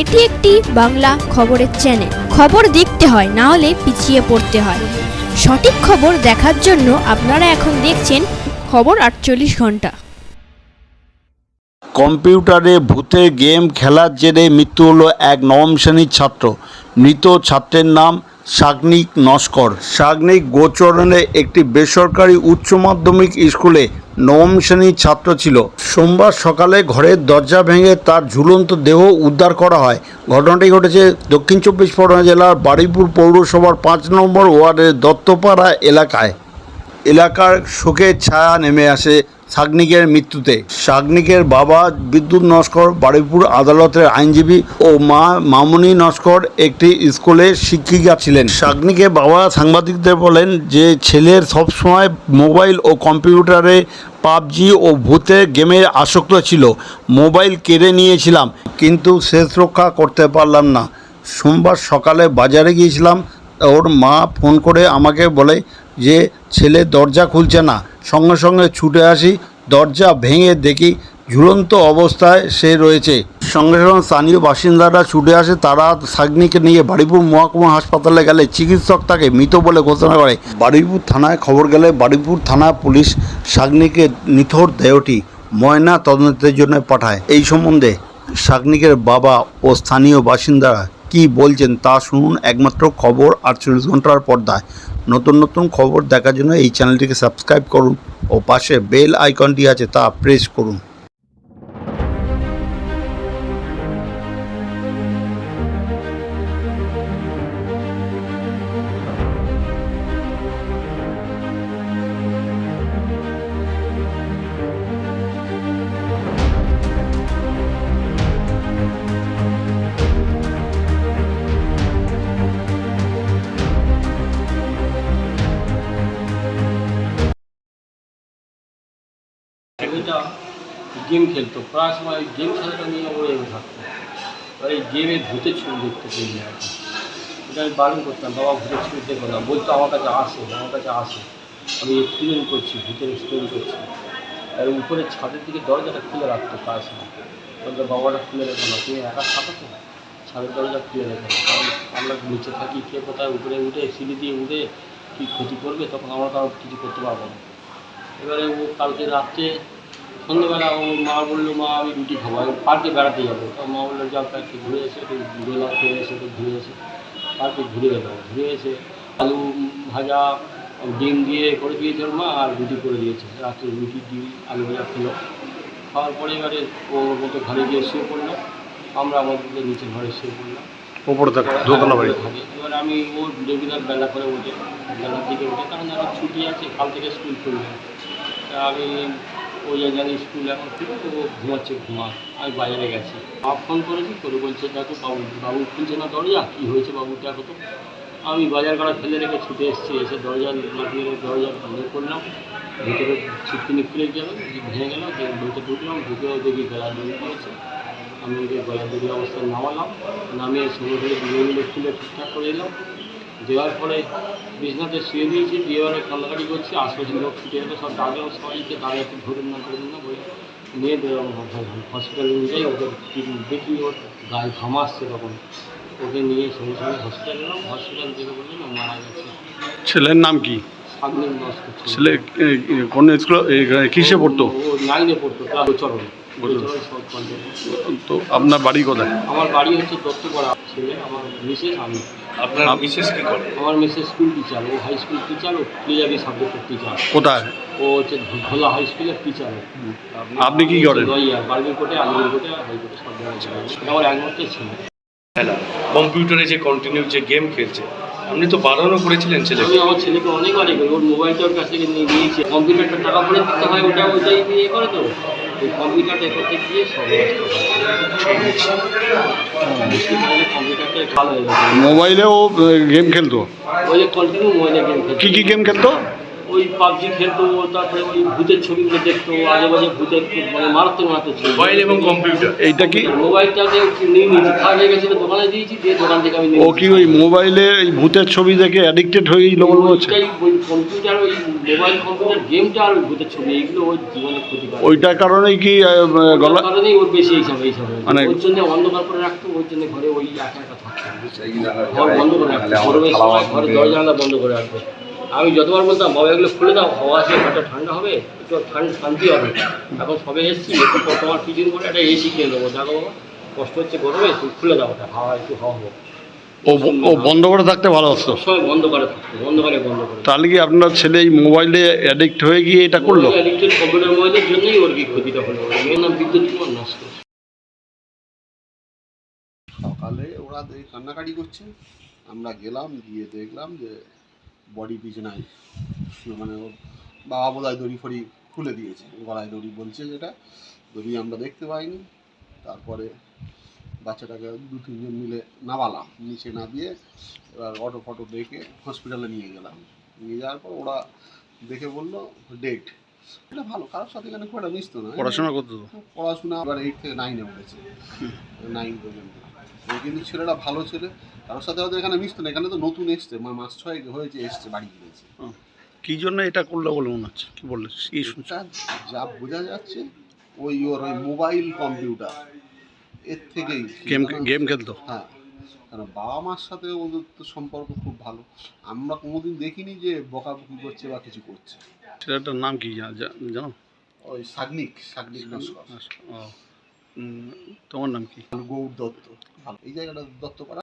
এটি একটি বাংলা খবরের চ্যানেল খবর দেখতে হয়, না হলে পিছিয়ে পড়তে হয়। সঠিক খবর দেখার জন্য আপনারা এখন দেখছেন খবর আটচল্লিশ ঘণ্টা। কম্পিউটারে ভূতের গেম খেলার জেরে মৃত্যু হলো এক নবম শ্রেণির ছাত্র। মৃত ছাত্রের নাম সাগ্নিক নস্কর। সাগ্নিক গোচরণে একটি বেসরকারি উচ্চ মাধ্যমিক স্কুলে নবম শ্রেণির ছাত্র ছিল। সোমবার সকালে ঘরের দরজা ভেঙে তার ঝুলন্ত দেহ উদ্ধার করা হয়। ঘটনাটি ঘটেছে দক্ষিণ চব্বিশ পরগনা জেলার বারুইপুর পৌরসভার পাঁচ নম্বর ওয়ার্ডের দত্তপাড়া এলাকায়। এলাকার শোকের ছায়া নেমে আসে সাগনিকের মৃত্যুতে। সাগনিকের বাবা বিদ্যুৎ নস্কর, বারুইপুর আদালতের আইনজীবী ও মা মামুনি নস্কর একটি স্কুলের শিক্ষিকা ছিলেন। সাগনিকের বাবা সাংবাদিকদের বলেন যে, ছেলের সবসময় মোবাইল ও কম্পিউটারে পাবজি ও ভূতের গেমের আসক্ত ছিল। মোবাইল কেড়ে নিয়েছিলাম, কিন্তু শেষ রক্ষা করতে পারলাম না। সোমবার সকালে বাজারে গিয়েছিলাম, ওর মা ফোন করে আমাকে বলে যে, ছেলে দরজা খুলছে না। সঙ্গে সঙ্গে ছুটে আসি, দরজা ভেঙে দেখি ঝুলন্ত অবস্থায় সে রয়েছে। সঙ্গে সঙ্গে স্থানীয় বাসিন্দারা ছুটে আসে, তারা সাগনিকে নিয়ে বারুইপুর মহকুমা হাসপাতালে গেলে চিকিৎসক তাকে মৃত বলে ঘোষণা করে। বারুইপুর থানায় খবর গেলে বারুইপুর থানা পুলিশ সাগনিকে নিথর দেহটি ময়না তদন্তের জন্য পাঠায়। এই সম্বন্ধে সাগনিকের বাবা ও স্থানীয় বাসিন্দারা কি বলছেন তা শুনুন। একমাত্র খবর আটচল্লিশ ঘণ্টার পর্দায়। নতুন নতুন খবর দেখার জন্য এই চ্যানেলটিকে সাবস্ক্রাইব করুন ও পাশে বেল আইকনটি আছে তা প্রেস করুন। গেম খেলতো, প্রায় সময় গেম খেলাটা নিয়ে ওরে থাকতো। এবার এই গেমে ভূতের ছবি দেখতে পেয়ে আর কি এটা আমি বারণ করতাম, বাবা, ভূতের ছবি দেখো না। বলতো, আমার কাছে আসে, আমার কাছে আসে। আমি এক্সপিরিয়েন্স করছি, ভূতের এক্সপিরিয়েন্স করছি। আর উপরে ছাদের দিকে দরজাটা খুলে রাখতো প্রায় সময়। বলতো, বাবাটা খুলে রেখো না, তুমি একা থাকো তো। ছাদের দরজা খুলে রেখো না। কারণ আমরা নিচে থাকি, কে কোথায় উপরে উঠে, সিঁড়ি দিয়ে উঠে কী ক্ষতি করবে? তখন আমরা কারও কিছু করতে পারব না। এবারে ও কালকে রাত্রে সন্ধ্যেবেলা ও মা বলল মা আমি রুটি খাব। আমি পার্কে বেড়াতে যাব। তো মা বলল যাও একটু ঘুরে এসে একটু ঘুরে খেয়ে এসে একটু ঘুরে এসে। পার্কে ঘুরে গেল। ঘুরে এসে আলু ভাজা ডিম দিয়ে করে দিয়েছে ওর মা আর রুটি করে দিয়েছে। রাত্রে রুটি ডিম আলু ভাজা খেলো। খাওয়ার পরে এবারে ও ওর মতো ঘরে গিয়ে শুয়ে পড়ল। আমরা আমাদের নিচে ঘরে শুয়ে পড়লাম। ওপরে এবার আমি ও রেগুলার বেলা করে উঠে বেলার দিকে উঠে তখন আমার ছুটি আছে কাল থেকে স্কুল খুলবে। তা আমি ওই জানি স্কুল এখন খুলে তো ও ঘুমাচ্ছে, ঘুমা। আমি বাজারে গেছি। মা ফোন করেছি, করে বলছে, দেখো বাবু বাবু খুলছে না দরজা? কী হয়েছে বাবু দেখো তো? আমি বাজার করা ফেলে রেখে ছুটে এসেছি, এসে দরজা লাগিয়ে দরজা বন্ধ করলাম। ভিতরে ছিটকিনি খুলে গেল ভেঙে গেল বইতে ঢুকলাম, ঢুকেও দেখি গলা দড়ি করেছে আমি ওকে গলা দড়ি অবস্থায় নামালাম, নামিয়ে ধরে দুজন মিলে খুলে ঠিকঠাক করে এলাম। দেওয়ার পরে বিছনাতে শুয়ে দিয়েছি দিয়ে অনেক কান্নাকাটি করছি আশপাশের লোক ছুটে এলো সব ডাকলাম সবাইকে তারা একটু ধরুন না ধরুন না বলে নিয়ে দিলাম হসপিটালে। নিয়ে যাই ট্রিটমেন্ট দেখি ওর গায়ে ঘামা আসছে তখন ওকে নিয়ে সঙ্গে সঙ্গে হসপিটাল এলাম হসপিটাল থেকে বললেন মারা গেছে। ছেলের নাম কি? ছেলে। কোন স্কুল কিসে পড়তো? ও নাইনে পড়তো ক্লাস চরণ। তো আপনার বাড়ি কোথায়? আমার বাড়ি হচ্ছে দত্তপাড়া। ছেলে আমার মিসেস আমি। আপনার বিশেষ কি করে? আমার মিসেস স্কুল টিচার ও হাই স্কুল টিচার ও প্লেয়ারি সাবজেক্টের টিচার কোথায়? ও হচ্ছে ভোলা হাই স্কুলের টিচার আপনি কি করেন? বার্গের কোটে আলুর কোটে হাই কোটে সব জায়গায় আমার একমাত্র ছেলে। খেলা কম্পিউটারে যে কন্টিনিউ যে গেম খেলছে আপনি তো বারণও করেছিলেন ছেলেকে। আমি আমার ছেলেকে অনেকবার এ করি ওর মোবাইলটা ওর কাছ থেকে নিয়ে নিয়েছি। কম্পিউটারটা টাকা পরে দিতে হয় ওটা ওইটাই দিয়ে করে তো। ওই কম্পিউটারটা করতে গিয়ে মোবাইলেও গেম খেলতো? ওই কন্টিনিউ মোবাইলে গেম কি কি গেম খেলতো? ওই পাবজি খেলতো তারপরে ওই ভূতের ছবিগুলো দেখতো আজে বাজে ভূতের মানে মারাত্মক মারাত্মক ছবি। মোবাইল এবং কম্পিউটার এইটা কি? মোবাইলটাকে নিয়ে নিয়েছি খারাপ হয়ে গেছিল দোকানে দিয়েছি দিয়ে দোকান থেকে আমি ও কি ওই মোবাইলে এই ভূতের ছবি দেখে অ্যাডিক্টেড হয়ে গেল মনে হচ্ছে? ওই কম্পিউটার ওই মোবাইল কম্পিউটার গেমটা আর ওই ভূতের ছবি এইগুলো ওই জীবনে ক্ষতি করে। ওইটার কারণেই কি গলা ওই কারণেই ওর বেশি এইসব এইসব মানে- ওর জন্য অন্ধকার করে রাখতো ওর জন্য ঘরে ওই একা একা থাকতো। ঘর বন্ধ করে রাখতো ঘরে দরজা জানলা বন্ধ করে রাখতো। আমি যতবার বলতাম বাবা এগুলো খুলে দাও হাওয়া আসে ঘরটা ঠান্ডা হবে একটু ঠান্ডা শান্তি হবে। এখন সবে এসেছি একটু তোমার কিছুদিন পরে একটা এসি কিনে দেবো। দেখো বাবা কষ্ট হচ্ছে গরমে তুমি খুলে দাও ওটা হাওয়া একটু হাওয়া হবে ও ও বন্ধ করে থাকতে ভালো হতো? সবসময় বন্ধ করে থাকতো বন্ধ করে বন্ধ করে। তাহলে কি আপনার ছেলে এই মোবাইলে অ্যাডিক্ট হয়ে গিয়ে এটা করল? অ্যাডিক্টেড কম্পিউটার মোবাইলের জন্যই ওর কি ক্ষতিটা হলো মেয়ের নাম বিদ্যুৎ কুমার নষ্ট সকালে ওরা কান্নাকাটি করছে। আমরা গেলাম গিয়ে দেখলাম যে বডি বিছানায় মানে ওর বাবা বোধহয় দড়ি ফড়ি খুলে দিয়েছে, গলায় দড়ি বলছে যেটা। দড়ি আমরা দেখতে পাইনি। তারপরে বাচ্চাটাকে দু তিনজন মিলে নামালাম, নিচে নামিয়ে এবার অটো ফটো দেখে হসপিটালে নিয়ে গেলাম। নিয়ে যাওয়ার পর ওরা দেখে বলল ডেট এটা ভালো কারোর সাথে এখানে খুব একটা মিশতো না। পড়াশোনা করতো পড়াশোনা আবার এইট থেকে নাইনে উঠেছে নাইন পর্যন্ত। কিন্তু ছেলেটা ভালো ছেলে কারোর সাথে হয়তো এখানে মিশতো না। এখানে তো নতুন এসছে মা- মাস ছয় হয়েছে এসছে বাড়ি গিয়েছে কি জন্য এটা করল বলে মনে হচ্ছে? কি বললে? কি শুনছো? যা বোঝা যাচ্ছে ওই ওর ওই মোবাইল কম্পিউটার এর থেকেই গেম গেম খেলতো? হ্যাঁ। কারণ বাবা মার সাথে ওদের তো সম্পর্ক খুব ভালো। আমরা কোনোদিন দেখিনি যে বকাবকি করছে বা কিছু করছে। ছেলেটার নাম কি জানো? ওই সাগনিক সাগনিক নস্কর। তোমার নাম কি? গৌর দত্ত। এই জায়গাটা দত্ত পাড়া